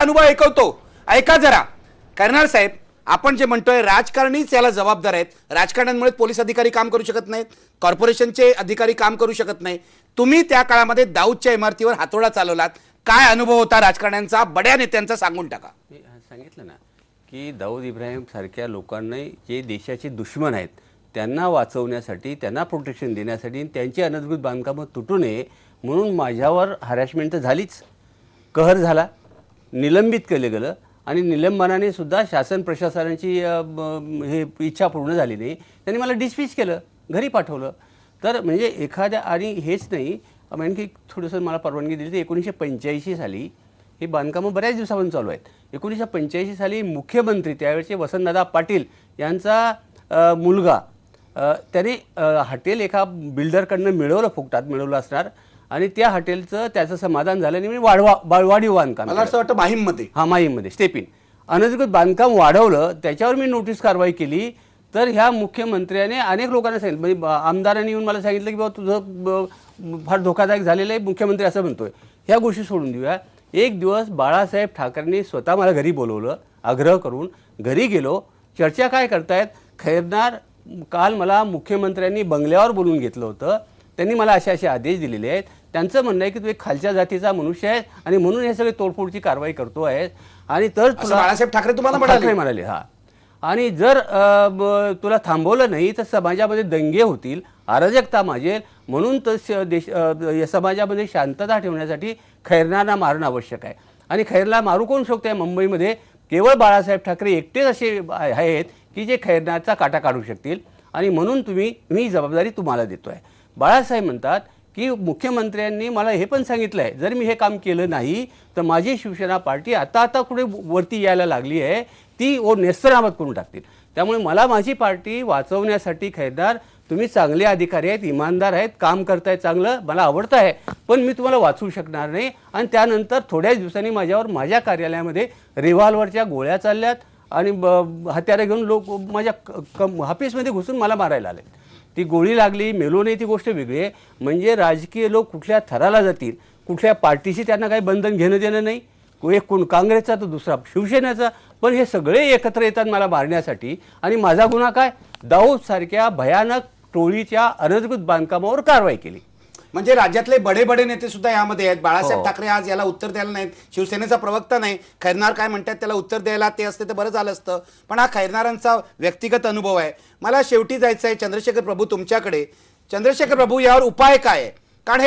अनुभव ऐकवतो. ऐका जरा. करणार साहेब आपण जे म्हणतोय राजकारणीच याला जबाबदार आहेत. राजकारण्यांमुळे पोलीस अधिकारी काम करू शकत नाहीत. कॉर्पोरेशनचे अधिकारी काम करू शकत नाही तुम्ही त्या काळामध्ये दाऊदच्या इमारतीवर हातोडा चालवलात. काय अनुभव होता राजकारण्यांचा? बड्या नेत्यांचा सांगून टाका. मी सांगितलं ना की दाऊद इब्राहिम सारख्या लोकांनी जे देशाचे दुश्मन आहेत त्यांना वाचवण्यासाठी त्यांना प्रोटेक्शन देण्यासाठी आणि त्यांची अनधिकृत बांधकामं तुटू नये म्हणून माझ्यावर हॅरॅशमेंट तर झालीच. कहर झाला. निलंबित केलं गेलं आणि निलंबनाने सुद्धा शासन प्रशासनाची हे इच्छा पूर्ण झाली नाही. त्यांनी मला डिस्मिस केलं घरी पाठवलं. तर म्हणजे एखाद्या आणि हेच नाही आणखी थोडंसं मला परवानगी दिली ती एकोणीसशे पंच्याऐंशी साली ही बांधकामं बऱ्याच दिवसापासून चालू आहेत. एकोणीसशे पंच्याऐंशी साली मुख्यमंत्री त्यावेळचे वसंतदादा पाटील यांचा मुलगा त्याने हॉटेल एका बिल्डरकडनं मिळवलं फुकटात मिळवलं असणार. आणि त्या हॉटेलचं त्याचं समाधान झालं आणि मी वाढवा वाढीव बांधकाम मला असं वाटतं माहीममध्ये. हा माईमध्ये स्टेपिन अनधिकृत बांधकाम वाढवलं त्याच्यावर मी नोटीस कारवाई केली. तर ह्या मुख्यमंत्र्याने अनेक लोकांना सांगितलं म्हणजे आमदारांनी येऊन मला सांगितलं की बाबा तुझं फार धोकादायक झालेलं आहे मुख्यमंत्री असं म्हणतोय. ह्या गोष्टी सोडून देऊया. एक दिवस बाळासाहेब ठाकरेंनी स्वतः मला घरी बोलवलं आग्रह करून. घरी गेलो. चर्चा काय करतायत? खैरनार काल मला मुख्यमंत्र्यांनी बंगल्यावर बोलून घेतलं होतं. त्यांनी मला असे असे आदेश दिलेले आहेत. त्यांचं म्हणणं आहे की तू एक खालच्या जातीचा मनुष्य आहे आणि म्हणून हे सगळे तोडफोडची कारवाई करतो आहेस आणि तर बाळासाहेब ठाकरे तुम्हाला म्हणाले? ठाकरे म्हणाले हा. आणि जर तुला थांबवलं नाही तर समाजामध्ये दंगे होतील अराजकता माजेल. म्हणून तर देश समाजामध्ये शांतता ठेवण्यासाठी खैरनाला मारणं आवश्यक आहे. आणि खैरला मारू कोण शकतो मुंबईमध्ये? केवळ बाळासाहेब ठाकरे एकटेच असे आहेत की जे खैरनाचा काटा काढू शकतील. आणि म्हणून तुम्ही मी जबाबदारी तुम्हाला देतो आहे बाळासाहेब म्हणतात की मुख्यमंत्र्यांनी मला हे पण सांगितलं आहे जर मी हे काम केलं नाही तर माझी शिवसेना पार्टी आता आता कुठे वरती यायला लागली आहे ती ओ नेस्तरामत करून टाकतील. त्यामुळे मला माझी पार्टी वाचवण्यासाठी खैरदार तुम्ही चांगले अधिकारी आहेत इमानदार आहेत काम करताय चांगलं मला आवडतं आहे पण मी तुम्हाला वाचवू शकणार नाही. आणि त्यानंतर थोड्याच दिवसांनी माझ्यावर माझ्या कार्यालयामध्ये रिव्हॉल्वरच्या गोळ्या चालल्यात आणि ब- हत्यारं घेऊन लोक माझ्या क- कम ऑफिसमध्ये घुसून मला मारायला आले ती गोळी लागली मेलो नाही ती गोष्ट वेगळी आहे. म्हणजे राजकीय लोक कुठल्या थराला जातील कुठल्या पार्टीशी त्यांना काही बंधन घेणं देणं नाही. एक कोण काँग्रेसचा तर दुसरा शिवसेनेचा. पण हे सगळे एकत्र येतात मला मारण्यासाठी. आणि माझा गुन्हा काय? दाऊदसारख्या भयानक टोळीच्या अनधिकृत बांधकामावर कारवाई केली. म्हणजे राज्यातले बडे बडे नेते सुद्धा यामध्ये आहेत. बाळासाहेब हो. ठाकरे आज याला उत्तर द्यायला नाहीत. शिवसेनेचा प्रवक्ता नाही. खैरनार काय म्हणतात त्याला उत्तर द्यायला ते असते तर बरं झालं असतं. पण हा खैरनारांचा व्यक्तिगत अनुभव आहे. मला शेवटी जायचं आहे चंद्रशेखर प्रभू तुमच्याकडे. चंद्रशेखर प्रभू यावर उपाय काय कारण हे